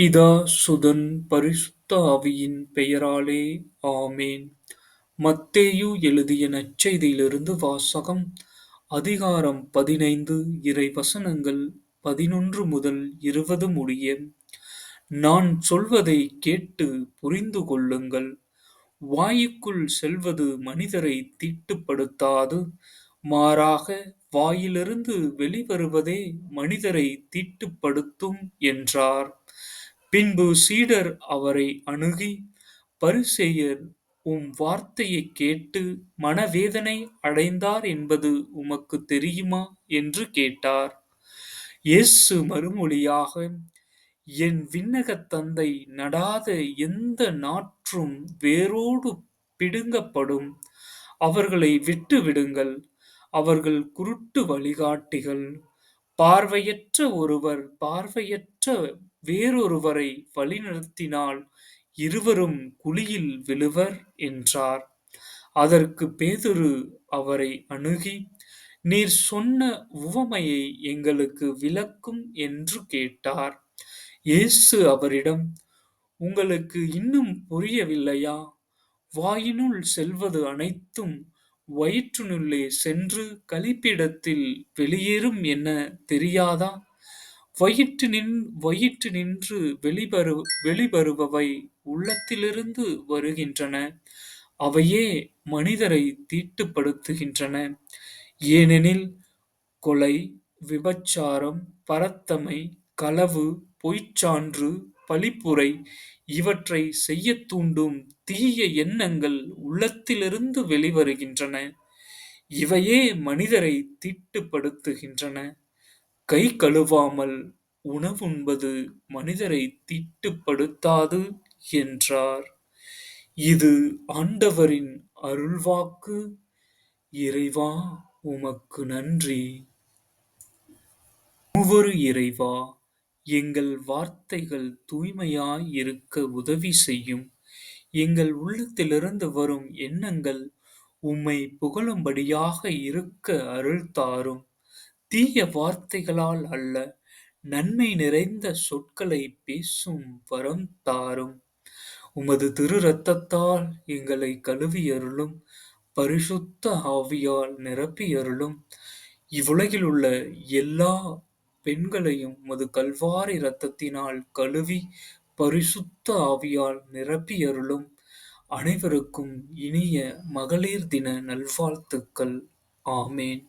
பிதா சுதன் பரிசுத்த ஆவியின் பெயராலே ஆமேன். மத்தேயு எழுதிய நற்செய்தியிலிருந்து வாசகம் அதிகாரம் பதினைந்து இறை வசனங்கள் பதினொன்று முதல் இருபது முடிய நான் சொல்வதை கேட்டு புரிந்து கொள்ளுங்கள். வாயுக்குள் செல்வது மனிதரை தீட்டுப்படுத்தாது. மாறாக வாயிலிருந்து வெளிவருவதே மனிதரை தீட்டுப்படுத்தும் என்றார். பின்பு சீடர் அவரை அணுகி பரிசேயர் உம் வார்த்தையைக் கேட்டு மனவேதனை அடைந்தார் என்பது உமக்குத் தெரியுமா? என்று கேட்டார். இயேசு மறுமொழியாக என் விண்ணகத் தந்தை நடாத எந்த நாற்றும் வேரோடு பிடுங்கப்படும். அவர்களை விட்டு விடுங்கள் அவர்கள் குருட்டு வழிகாட்டிகள். பார்வையற்ற ஒருவர் பார்வையற்ற வேறொருவரை வழிநடத்தினால் இருவரும் குழியில் விழுவர் என்றார். அதற்கு பேதுரு அவரை அணுகி நீர் சொன்ன உவமையை எங்களுக்கு விளக்கும் என்று கேட்டார். இயேசு அவரிடம் உங்களுக்கு இன்னும் புரியவில்லையா? வாயினுள் செல்வது அனைத்தும் வயிற்றினுள்ளே சென்று கழிப்பிடத்தில் வெளியேறும் என தெரியாதா? வயிற்று நின் வயிற்று நின்று வெளிவரு வெளிவருபவை உள்ளத்திலிருந்து வருகின்றன. அவையே மனிதரை தீட்டுப்படுத்துகின்றன. ஏனெனில் கொலை விபச்சாரம் பரத்தமை களவு பொய்ச்சான்று பழிப்புரை இவற்றை செய்ய தூண்டும் தீய எண்ணங்கள் உள்ளத்திலிருந்து வெளிவருகின்றன. இவையே மனிதரை தீட்டுப்படுத்துகின்றன. கை கழுவாமல் உணவுண்பது மனிதரை தீட்டுப்படுத்தாது என்றார். இது ஆண்டவரின் அருள்வாக்கு. இறைவா உமக்கு நன்றி. மூவரு இறைவா எங்கள் வார்த்தைகள் தூய்மையாய் இருக்க உதவி செய்யும். எங்கள் உள்ளத்திலிருந்து வரும் எண்ணங்கள் உம்மை புகழும்படியாக இருக்க அருள் தாரும். தீய வார்த்தைகளால் அல்ல நன்மை நிறைந்த சொற்களை பேசும் வரம் தாரும். உமது திரு ரத்தத்தால் எங்களை கழுவியருளும் பரிசுத்த ஆவியால் நிரப்பியருளும். இவ்வுலகில் உள்ள எல்லா பெண்களையும் உமது கல்வாரி இரத்தத்தினால் கழுவி பரிசுத்த ஆவியால் நிரப்பியருளும். அனைவருக்கும் இனிய மகளிர் தின நல்வாழ்த்துக்கள். ஆமேன்.